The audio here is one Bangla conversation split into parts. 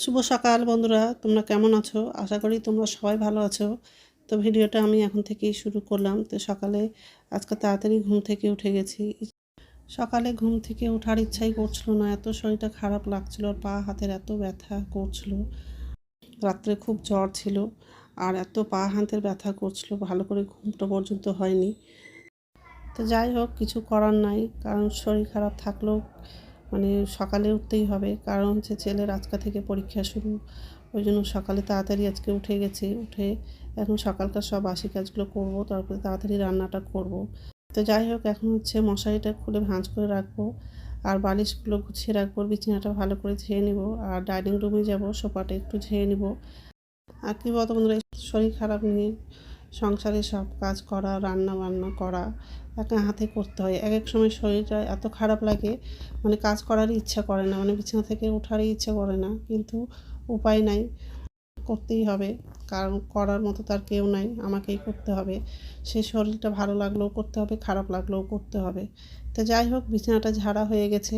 শুভ সকাল বন্ধুরা, তোমরা কেমন আছো? আশা করি তোমরা সবাই ভালো আছো। তো ভিডিওটা আমি এখন থেকেই শুরু করলাম। তো সকালে, আজকে তাড়াতাড়ি ঘুম থেকে উঠে গেছি। সকালে ঘুম থেকে ওঠার ইচ্ছাই করছিল না, এত শরীরটা খারাপ লাগছিল আর পা হাতের এত ব্যথা করছিল। রাত্রে খুব জ্বর ছিল, আর এত পা হাতের ব্যথা করছিল, ভালো করে ঘুমটা পর্যন্ত হয়নি। তো যাই হোক, কিছু করার নাই, কারণ শরীর খারাপ থাকলেও মানে সকালে উঠতেই হবে। কারণ হচ্ছে ছেলের আজকা থেকে পরীক্ষা শুরু। ওই জন্য সকালে তাড়াতাড়ি আজকে উঠে গেছি। উঠে এখন সকালকার সব বাসি কাজগুলো করব, তারপরে তাড়াতাড়ি রান্নাটা করব। তো যাই হোক, এখন হচ্ছে মশারিটা খুলে ভাঁজ করে রাখব। আর বালিশগুলো গুছিয়ে রাখব, বিছানাটা ভালো করে ঝেয়ে নিব। আর ডাইনিং রুমে যাব, সোফাটা একটু ঝেয়ে নিব। আর কী বলতো বন্ধুরা, শরীর খারাপ নিয়ে সংসারে সব কাজ করা রান্না বান্না করা একা হাতে করতে হয়। এক এক সময় শরীরটা এত খারাপ লাগে মানে কাজ করারই ইচ্ছা করে না মানে বিছানা থেকে ওঠারই ইচ্ছা করে না, কিন্তু উপায় নাই। করতেই হবে, কারণ করার মতো তার কেউ নাই, আমাকেই করতে হবে। সে শরীরটা ভালো লাগলেও করতে হবে, খারাপ লাগলেও করতে হবে। তো যাই হোক, বিছানাটা ঝাড়া হয়ে গেছে।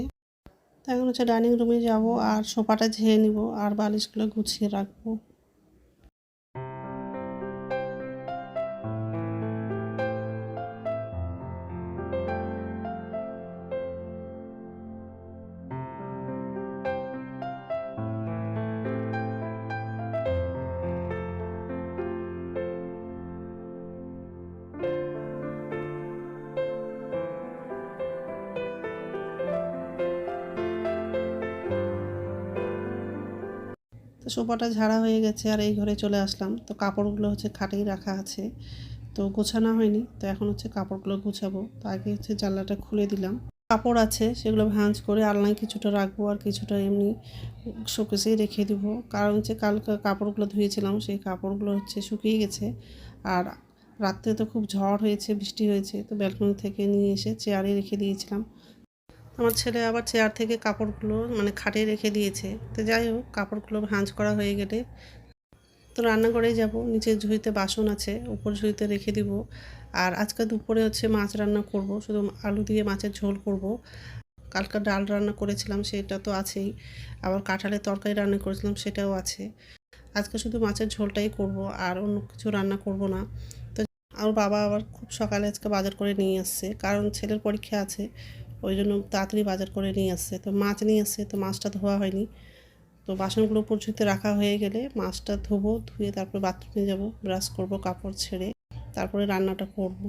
তো এখন হচ্ছে ডাইনিং রুমে যাব আর সোফাটা ঝেয়ে নিব আর বালিশগুলো গুছিয়ে রাখব। সোফাটা ঝাড়া হয়ে গেছে আর এই ঘরে চলে আসলাম। তো কাপড়গুলো হচ্ছে খাটেই রাখা আছে। তো গোছানো হয়নি, তো এখন হচ্ছে কাপড়গুলো গুছাবো। তো আগে হচ্ছে জানলাটা খুলে দিলাম। কাপড় আছে, সেগুলো ভাঁজ করে আলনায় কিছুটা রাখব আর কিছুটা এমনি শোকেসেই রেখে দিব। কারণ হচ্ছে কাল কাপড়গুলো ধুয়েছিলাম, সেই কাপড়গুলো হচ্ছে শুকিয়ে গেছে। আর রাত্রে তো খুব ঝড় হয়েছে, বৃষ্টি হয়েছে, তো ব্যালকনি থেকে নিয়ে এসে চেয়ারে রেখে দিয়েছিলাম। আমার ছেলে আবার চেয়ার থেকে কাপড়গুলো মানে খাটে রেখে দিয়েছে। তো যাই হোক, কাপড়গুলো ভাঁজ করা হয়ে গেলে তো রান্নাঘরেই যাব। নিচের ঝুড়িতে বাসন আছে উপর ঝুড়িতে রেখে দিব। আর আজকে দুপুরে হচ্ছে মাছ রান্না করব, শুধু আলু দিয়ে মাছের ঝোল করব। কালকে ডাল রান্না করেছিলাম, সেটা তো আছেই। আবার কাঁঠালের তরকারি রান্না করেছিলাম, সেটাও আছে। আজকে শুধু মাছের ঝোলটাই করব, আর অন্য কিছু রান্না করব না। তো আমার বাবা আবার খুব সকালে আজকে বাজার করে নিয়ে আসছে, কারণ ছেলের পরীক্ষা আছে। ওই জন্য তাড়াতাড়ি বাজার করে নিয়ে আসছে। তো মাছ নিয়ে আসছে, তো মাছটা ধোয়া হয়নি। তো বাসনগুলো পর্যন্ত রাখা হয়ে গেলে মাছটা ধোবো, ধুয়ে তারপরে বাথরুমে যাব ব্রাশ করব, কাপড় ছেড়ে তারপরে রান্নাটা করব।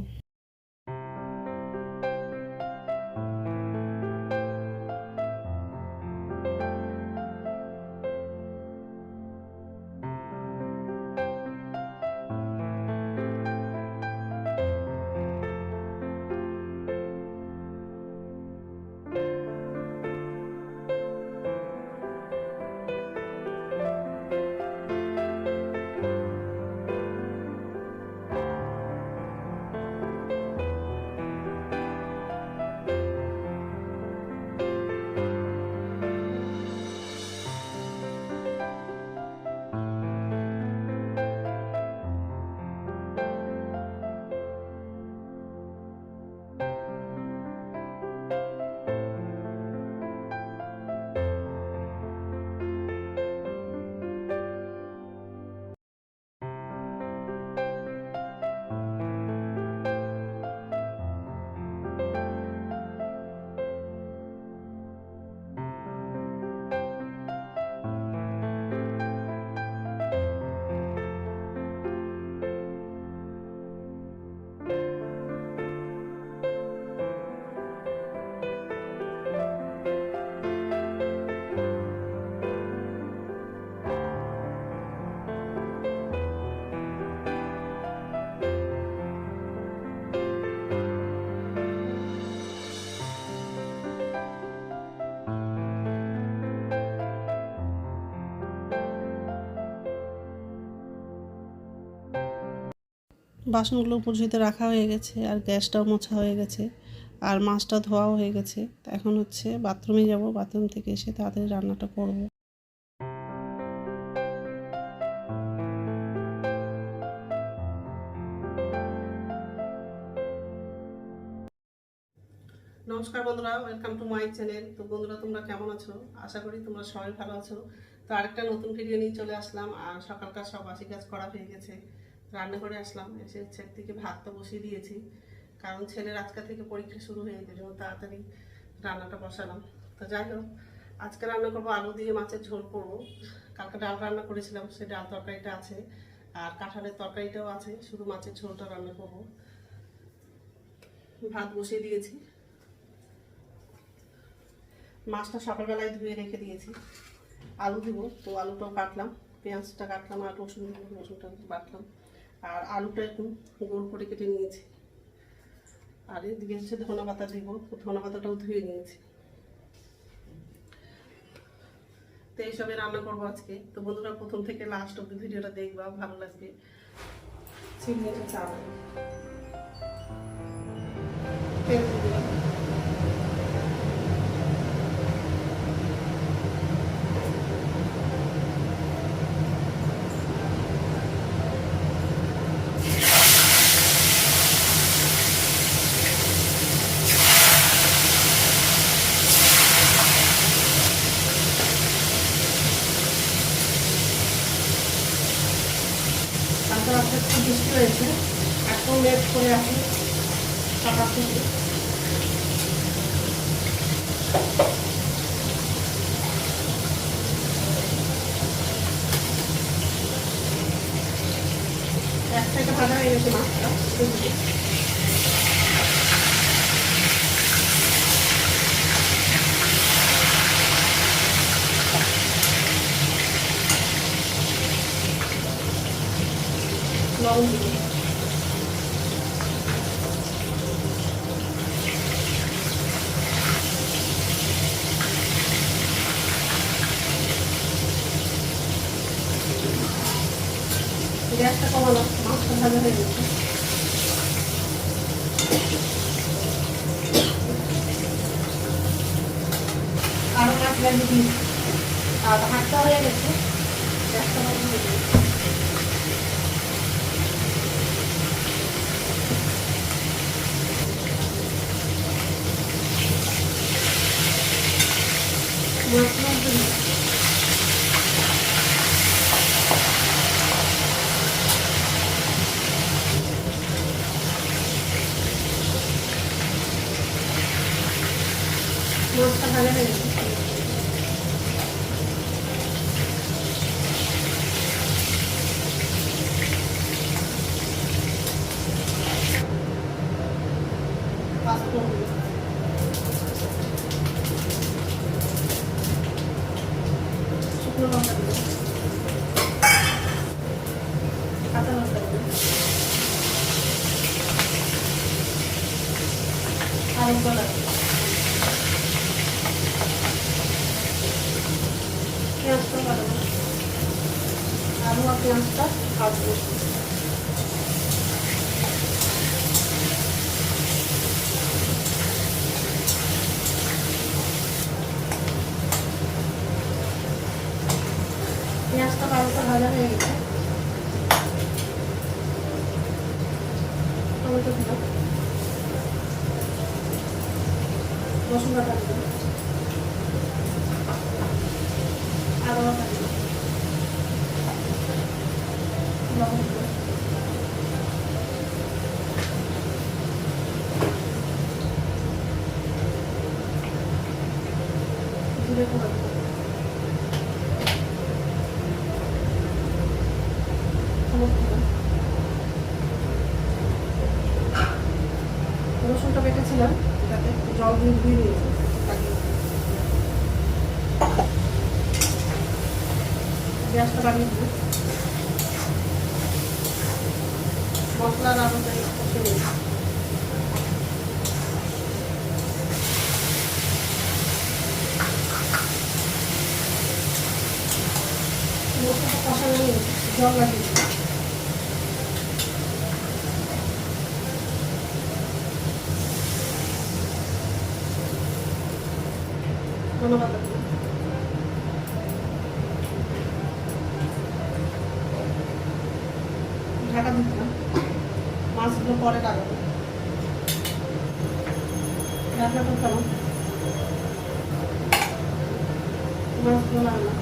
বাসনগুলো পরিচিতে রাখা হয়ে গেছে, আর গ্যাসটাও মোছা হয়ে গেছে, আর মাছটা ধোয়াও হয়ে গেছে। এখন হচ্ছে বাথরুমে যাব, বাথরুম থেকে এসে তাড়াতাড়ি রান্নাটা করব। নমস্কার বন্ধুরা ওয়েলকাম টু মাই চ্যানেল তো বন্ধুরা, তোমরা কেমন আছো? আশা করি তোমরা সবাই ভালো আছো। তো আরেকটা নতুন ভিডিও নিয়ে চলে আসলাম, আর সকালকার সব বাসি কাজ করা হয়ে গেছে। রান্না করে আসলাম, এসে হচ্ছে একদিকে ভাতটা বসিয়ে দিয়েছি। কারণ ছেলের আজকে থেকে পরীক্ষা শুরু হয়ে জন্য তাড়াতাড়ি রান্নাটা বসালাম। তো যাই হোক, আজকে রান্না করব আলু দিয়ে মাছের ঝোল করব। কালকে ডাল রান্না করেছিলাম সেই ডাল তরকারিটা আছে আর কাঁঠালের তরকারিটাও আছে, শুধু মাছের ঝোলটা রান্না করব। ভাত বসিয়ে দিয়েছি। মাছটা সকালবেলায় ধুয়ে রেখে দিয়েছি। আলু দিব, তো আলুটাও কাটলাম, পেঁয়াজটা কাটলাম আর রসুন রসুনটা বাটলাম। আর আলুটা একটু গোল করে কেটে নিয়েছি। আর এদিকে হচ্ছে ধনে পাতা দিব। ধনে পাতাটাও ধুয়ে নিয়েছি। তো এইসবে রান্না করব আজকে। তো বন্ধুরা, প্রথম থেকে লাস্ট অব্দি ভিডিওটা দেখবা, ভালো লাগবে। চিংড়িটা চাল দিয়ে দিলাম তারপর আপনার একটু বৃষ্টি হয়েছে এখন লেট করে আসি সকাল থেকে এক থেকে হয়ে গেছে মাছটা লবণ গ্যাসটা কমানো মাছটা ভালো হয়ে গেছে। আরও মাছ লাগিয়ে আর ভাতটা হয়ে গেছে গ্যাসটা বন্ধ হয়ে গেছে মাছ দিই মাছটা ভাজা হয়ে গেছে পাঁচফোড়ন দিই। শুকনো লঙ্কা দিই। কাঁচা লঙ্কা দিই। আর একবার লাগবে পেঁয়াজটা ভালো আলু আর পেঁয়াজটা ভাজবো পেঁয়াজটা আলুটা ভাজা হয়ে গেছে। টমেটো রসুন বাটা দিলাম আদা বাটা দিলাম লবণ দিলাম জিরে গুঁড়ো দিলাম হলুদ দিলাম রসুনটা বেটেছিলাম এটাতে একটু জল দিয়ে ধুয়ে নিয়েছি তাকে গ্যাসটা বাড়িয়ে দিই মশলার নিই মশলাটা কষানো জল লাগিয়ে আচ্ছা, মাছ বানালাম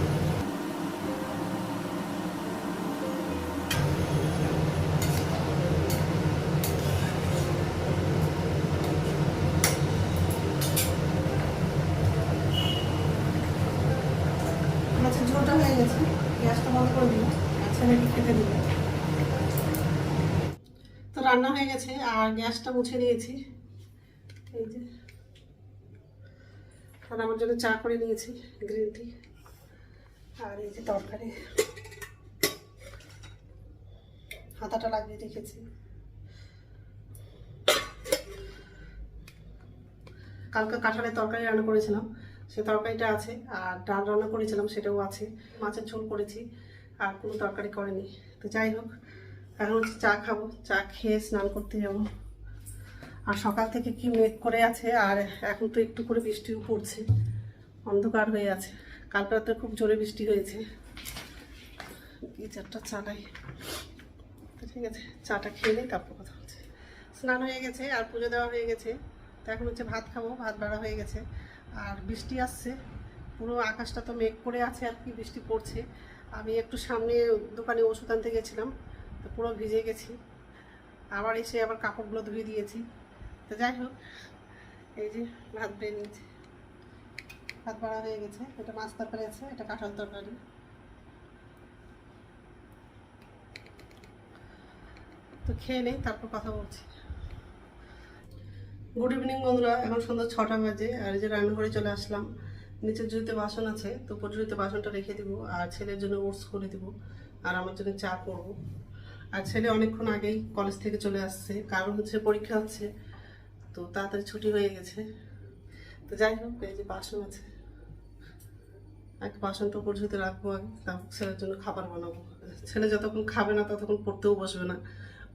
হয়ে গেছে। গ্যাসটা বন্ধ করে দিলাম ছেলেকে খেতে দিলাম তো রান্না হয়ে গেছে, আর গ্যাসটা মুছে দিয়েছি। আর আমার জন্য চা করে নিয়েছি গ্রিন টি আর এই যে তরকারি। হাতাটা লাগিয়ে রেখেছি। কালকে কাঁঠালের তরকারি রান্না করেছিলাম, সে তরকারিটা আছে, আর ডাল রান্না করেছিলাম, সেটাও আছে। মাছের ঝোল করেছি, আর কোনো তরকারি করেনি। তো যাই হোক, এখন হচ্ছে চা খাব, চা খেয়ে স্নান করতে যাব। আর সকাল থেকে কি মেঘ করে আছে, আর এখন তো একটু করে বৃষ্টিও পড়ছে, অন্ধকার হয়ে আছে। কাল রাতে খুব জোরে বৃষ্টি হয়েছে। গিজারটা চালাই। ঠিক আছে, চাটা খেয়ে নিই তারপর কথা হচ্ছে। স্নান হয়ে গেছে, আর পুজো দেওয়া হয়ে গেছে। তো এখন হচ্ছে ভাত খাব, ভাত বাড়া হয়ে গেছে। আর বৃষ্টি আসছে, পুরো আকাশটা তো মেঘ করে আছে আর কি, বৃষ্টি পড়ছে। আমি একটু সামনে দোকানে ওষুধ আনতে গেছিলাম, তো পুরো ভিজে গেছি। আবার এসে আবার কাপড়গুলো ধুয়ে দিয়েছি। তো যাই হোক, এই যে ভাত বেড়ে নিয়েছি। ভাত বাড়া হয়ে গেছে, এটা মাছ তরকারি আছে, এটা কাঁঠাল তরকারি। তো খেয়ে নেই, তারপর কথা বলছি। গুড ইভিনিং বন্ধুরা, এখন সন্ধ্যা ছটা বাজে, আর এই যে রান্নাঘরে চলে আসলাম। নিচের জুড়িতে বাসন আছে, তো উপর বাসনটা রেখে দিব, আর ছেলের জন্য ওটস করে দিব, আর আমার জন্য চা করব। আর ছেলে অনেকক্ষণ আগেই কলেজ থেকে চলে আসছে, কারণ হচ্ছে পরীক্ষা হচ্ছে। তো তাড়াতাড়ি ছুটি হয়ে গেছে। তো যাই হোক, এই যে বাসন আছে। এক বাসনটা পরিশুদ্ধ রাখব আগে, তারপর ছেলের জন্য খাবার বানাবো। ছেলে যতক্ষণ খাবে না, ততক্ষণ পড়তেও বসবে না।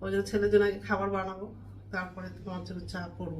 ওই জন্য ছেলের জন্য আগে খাবার বানাবো, তারপরে তোমার জন্য চা করব।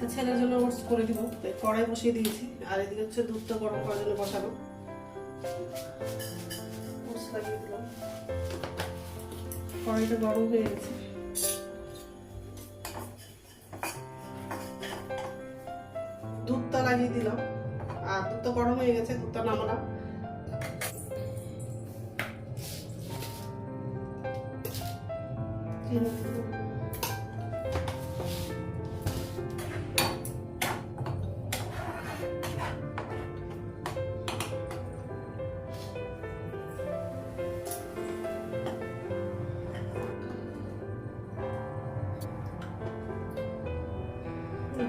তো ছেলের জন্য ওটস করে দিব। তো কড়াই বসিয়ে দিয়েছি। আর এদিকে হচ্ছে দুধটা গরম করার জন্য বসাবো। ওটস লাগিয়ে দিলাম। কড়াইটা গরম হয়ে গেছে। দুধটা লাগিয়ে দিলাম। আর দুধটা গরম হয়ে গেছে, দুধটা নামালাম। চিনি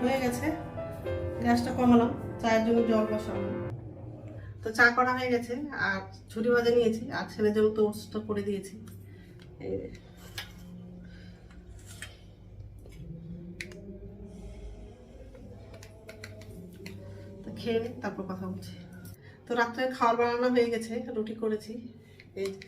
হয়ে গেছে। গ্যাসটা কমালাম, চায়ের জন্য জল বসাবো তো চা করা হয়ে গেছে, আর ছুরি ভাজা নিয়েছি, আর ছেলের জন্য তো ওটসটা করে দিয়েছি। তো খেয়ে তারপর কথা বলছি। তো রাত্রে খাবার বানানো হয়ে গেছে, রুটি করেছি। এই যে।